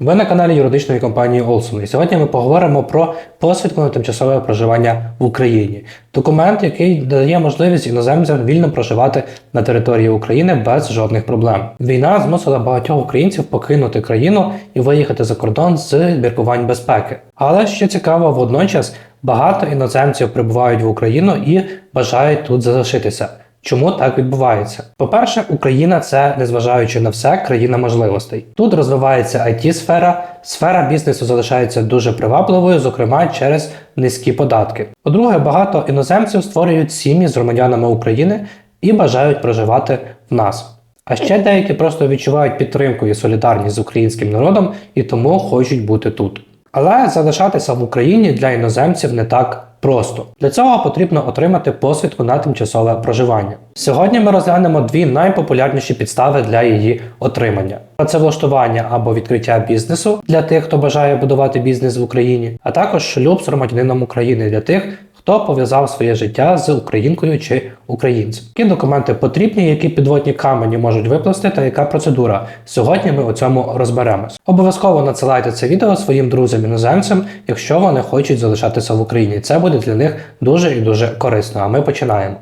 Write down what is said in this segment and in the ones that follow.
Ви на каналі юридичної компанії Олсон. І сьогодні ми поговоримо про посвідку на тимчасове проживання в Україні. Документ, який дає можливість іноземцям вільно проживати на території України без жодних проблем. Війна змусила багатьох українців покинути країну і виїхати за кордон з міркувань безпеки. Але що цікаво, водночас багато іноземців прибувають в Україну і бажають тут залишитися. Чому так відбувається? По-перше, Україна це, незважаючи на все, країна можливостей. Тут розвивається it сфера сфера бізнесу залишається дуже привабливою, зокрема через низькі податки. По-друге, багато іноземців створюють сім'ї з громадянами України і бажають проживати в нас. А ще деякі просто відчувають підтримку і солідарність з українським народом і тому хочуть бути тут. Але залишатися в Україні для іноземців не так просто. Для цього потрібно отримати посвідку на тимчасове проживання. Сьогодні ми розглянемо дві найпопулярніші підстави для її отримання: працевлаштування або відкриття бізнесу для тих, хто бажає будувати бізнес в Україні, а також шлюб з громадянином України для тих, хто пов'язав своє життя з українкою чи українцем. Які документи потрібні, які підводні камені можуть випласти та яка процедура. Сьогодні ми у цьому розберемось. Обов'язково надсилайте це відео своїм друзям іноземцям, якщо вони хочуть залишатися в Україні. Це буде для них дуже і дуже корисно. А ми починаємо.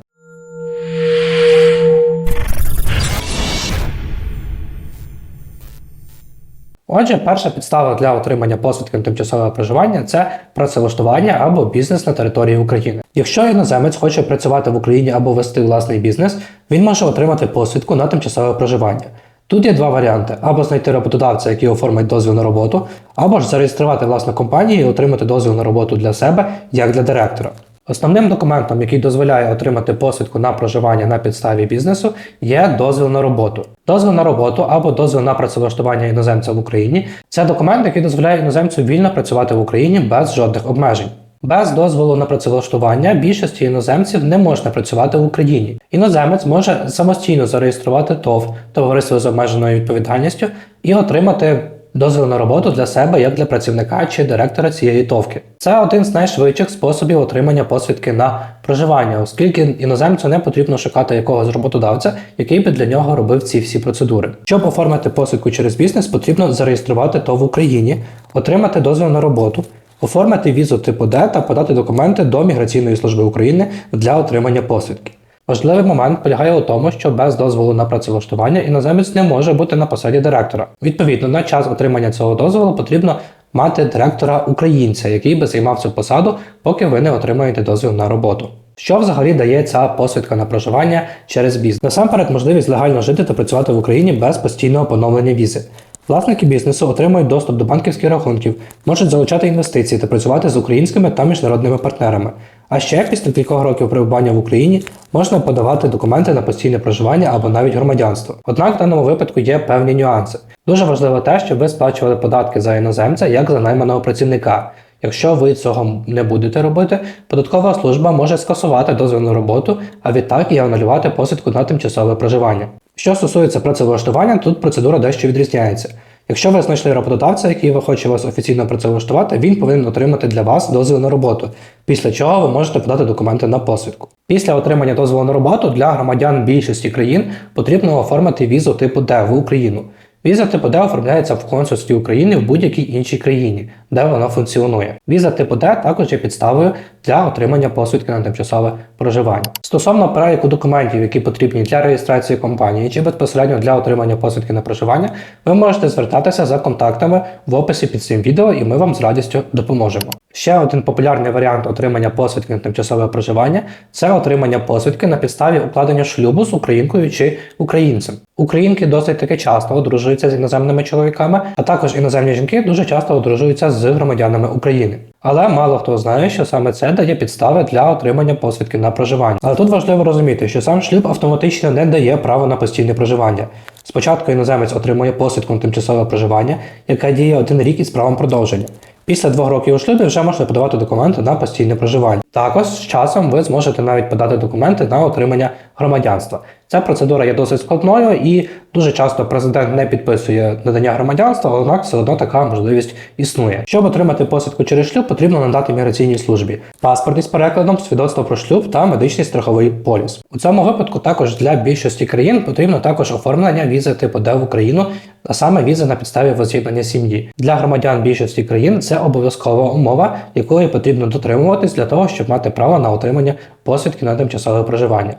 Отже, перша підстава для отримання посвідки на тимчасове проживання це працевлаштування або бізнес на території України. Якщо іноземець хоче працювати в Україні або вести власний бізнес, він може отримати посвідку на тимчасове проживання. Тут є два варіанти: або знайти роботодавця, який оформить дозвіл на роботу, або ж зареєструвати власну компанію і отримати дозвіл на роботу для себе як для директора. Основним документом, який дозволяє отримати посвідку на проживання на підставі бізнесу, є дозвіл на роботу. Дозвіл на роботу або дозвіл на працевлаштування іноземця в Україні це документ, який дозволяє іноземцю вільно працювати в Україні без жодних обмежень. Без дозволу на працевлаштування більшості іноземців не можна працювати в Україні. Іноземець може самостійно зареєструвати ТОВ товариство з обмеженою відповідальністю і отримати дозвіл на роботу для себе як для працівника чи директора цієї товки. Це один з найшвидших способів отримання посвідки на проживання, оскільки іноземцю не потрібно шукати якогось роботодавця, який би для нього робив ці всі процедури. Щоб оформити посвідку через бізнес, потрібно зареєструвати то в Україні, отримати дозвіл на роботу. Оформити візу типу Д та подати документи до Міграційної служби України для отримання посвідки. Важливий момент полягає у тому, що без дозволу на працевлаштування іноземець не може бути на посаді директора. Відповідно, на час отримання цього дозволу потрібно мати директора українця, який би займав цю посаду, поки ви не отримаєте дозвіл на роботу. Що взагалі дає ця посвідка на проживання через бізнес? Насамперед, можливість легально жити та працювати в Україні без постійного поновлення візи. Власники бізнесу отримують доступ до банківських рахунків, можуть залучати інвестиції та працювати з українськими та міжнародними партнерами. А ще після кількох років перебування в Україні можна подавати документи на постійне проживання або навіть громадянство. Однак в даному випадку є певні нюанси. Дуже важливо те, щоб ви сплачували податки за іноземця як за найманого працівника. Якщо ви цього не будете робити, податкова служба може скасувати дозвіл на роботу, а відтак і анулювати посвідку на тимчасове проживання. Що стосується працевлаштування, тут процедура дещо відрізняється. Якщо ви знайшли роботодавця, який ви хоче вас офіційно працевлаштувати, він повинен отримати для вас дозвіл на роботу, після чого ви можете подати документи на посвідку. Після отримання дозволу на роботу для громадян більшості країн потрібно оформити візу типу Д в Україну. Віза типу Д оформляється в консульстві України в будь-якій іншій країні, де вона функціонує. Віза типу Д також є підставою для отримання посвідки на тимчасове проживання. Стосовно переліку документів, які потрібні для реєстрації компанії чи безпосередньо для отримання посвідки на проживання, ви можете звертатися за контактами в описі під цим відео, і ми вам з радістю допоможемо. Ще один популярний варіант отримання посвідки на тимчасове проживання це отримання посвідки на підставі укладення шлюбу з українкою чи українцем. Українки досить таки часто одружуються з іноземними чоловіками, а також іноземні жінки дуже часто одружуються з громадянами України. Але мало хто знає, що саме це дає підстави для отримання посвідки на проживання. Але тут важливо розуміти, що сам шлюб автоматично не дає право на постійне проживання. Спочатку іноземець отримує посвідку на тимчасове проживання, яка діє один рік із правом продовження. Після двох років у шлюбі вже можна подавати документи на постійне проживання. Також з часом ви зможете навіть подати документи на отримання громадянства. Ця процедура є досить складною і дуже часто президент не підписує надання громадянства, однак все одно така можливість існує. Щоб отримати посвідку через шлюб, потрібно надати міграційній службі паспорт із перекладом, свідоцтво про шлюб та медичний страховий поліс. У цьому випадку також для більшості країн потрібно також оформлення візи типу Д в Україну, а саме візи на підставі воз'єднання сім'ї. Для громадян більшості країн це обов'язкова умова, якої потрібно дотримуватись для того, щоб мати право на отримання посвідки на тимчасове проживання.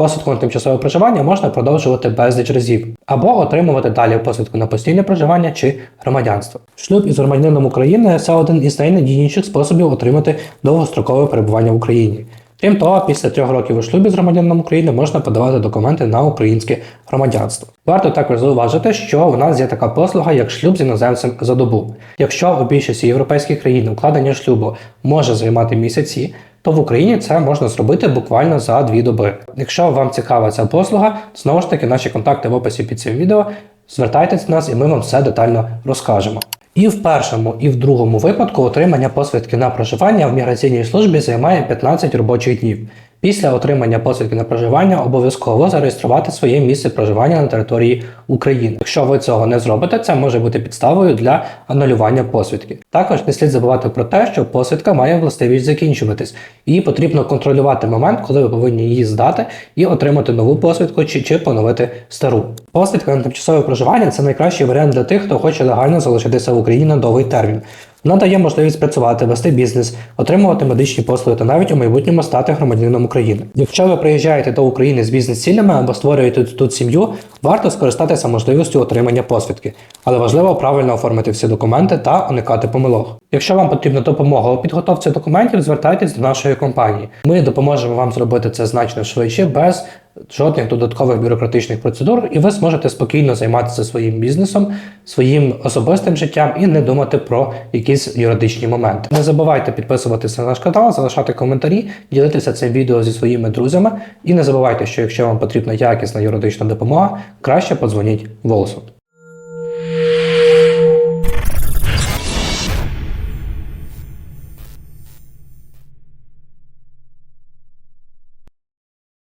Посвідку на тимчасове проживання можна продовжувати безліч разів або отримувати далі посвідку на постійне проживання чи громадянство. Шлюб із громадянином України це один із найнадійніших способів отримати довгострокове перебування в Україні. Крім того, після трьох років у шлюбі з громадянином України можна подавати документи на українське громадянство. Варто також зауважити, що у нас є така послуга, як шлюб з іноземцем за добу. Якщо у більшості європейських країн укладення шлюбу може займати місяці, то в Україні це можна зробити буквально за дві доби. Якщо вам цікава ця послуга, знову ж таки наші контакти в описі під цим відео. Звертайтесь до нас і ми вам все детально розкажемо. І в першому, і в другому випадку отримання посвідки на проживання в міграційній службі займає 15 робочих днів. Після отримання посвідки на проживання обов'язково зареєструвати своє місце проживання на території України. Якщо ви цього не зробите, це може бути підставою для анулювання посвідки. Також не слід забувати про те, що посвідка має властивість закінчуватись, і потрібно контролювати момент, коли ви повинні її здати і отримати нову посвідку чи, чи поновити стару. Посвідка на тимчасове проживання це найкращий варіант для тих, хто хоче легально залишитися в Україні на довгий термін. Вона дає можливість працювати, вести бізнес, отримувати медичні послуги та навіть у майбутньому стати громадянином України. Якщо ви приїжджаєте до України з бізнес-цілями або створюєте тут сім'ю, варто скористатися можливістю отримання посвідки, але важливо правильно оформити всі документи та уникати помилок. Якщо вам потрібна допомога у підготовці документів, звертайтесь до нашої компанії. Ми допоможемо вам зробити це значно швидше, без жодних додаткових бюрократичних процедур, і ви зможете спокійно займатися своїм бізнесом, своїм особистим життям і не думати про якісь юридичні моменти. Не забувайте підписуватися на наш канал, залишати коментарі, ділитися цим відео зі своїми друзями. І не забувайте, що якщо вам потрібна якісна юридична допомога, краще подзвоніть Волосу.